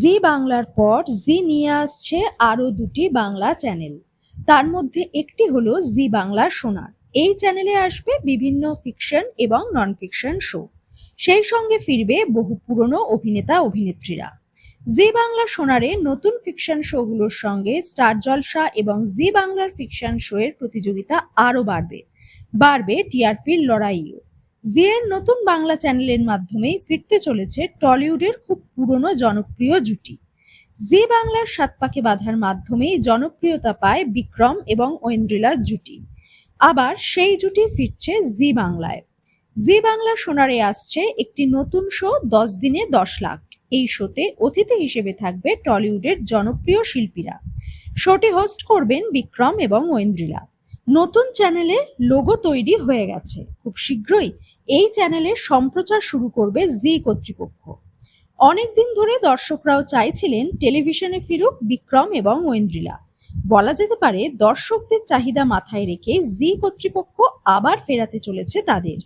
জি বাংলার পর জি নিয়ে আসছে আরও দুটি বাংলা চ্যানেল। তার মধ্যে একটি হলো জি বাংলা সোনার। এই চ্যানেলে আসবে বিভিন্ন ফিকশন এবং নন ফিকশন শো। সেই সঙ্গে ফিরবে বহু পুরনো অভিনেতা অভিনেত্রীরা। জি বাংলা সোনারে নতুন ফিকশন শোগুলোর সঙ্গে স্টার জলসা এবং জি বাংলার ফিকশন শো এর প্রতিযোগিতা আরও বাড়বে। বাড়বে টিআরপির লড়াইও। জি এর নতুন বাংলা চ্যানেলের মাধ্যমেই ফিরতে চলেছে টলিউডের খুব পুরনো জনপ্রিয় জুটি। জি বাংলার সাত পাকে বাঁধার মাধ্যমেই জনপ্রিয়তা পায় বিক্রম এবং ঐন্দ্রিলার জুটি। আবার সেই জুটি ফিরছে জি বাংলায়। জি বাংলা সোনারে আসছে একটি নতুন শো দশ দিনে দশ লাখ। এই শোতে অতিথি হিসেবে থাকবে টলিউডের জনপ্রিয় শিল্পীরা। শোটি হোস্ট করবেন বিক্রম এবং ঐন্দ্রিলা। নতুন চ্যানেলে লোগো তৈরি হয়ে গেছে। খুব শীঘ্রই এই চ্যানেলে সম্প্রচার শুরু করবে জি কর্তৃপক্ষ। অনেক দিন ধরে দর্শকরাও চাইছিলেন টেলিভিশনে ফিরুক, বিক্রম এবং ঐন্দ্রিলা। বলা যেতে পারে দর্শকদের চাহিদা মাথায় রেখে জি কর্তৃপক্ষ আবার ফেরাতে চলেছে তাদের।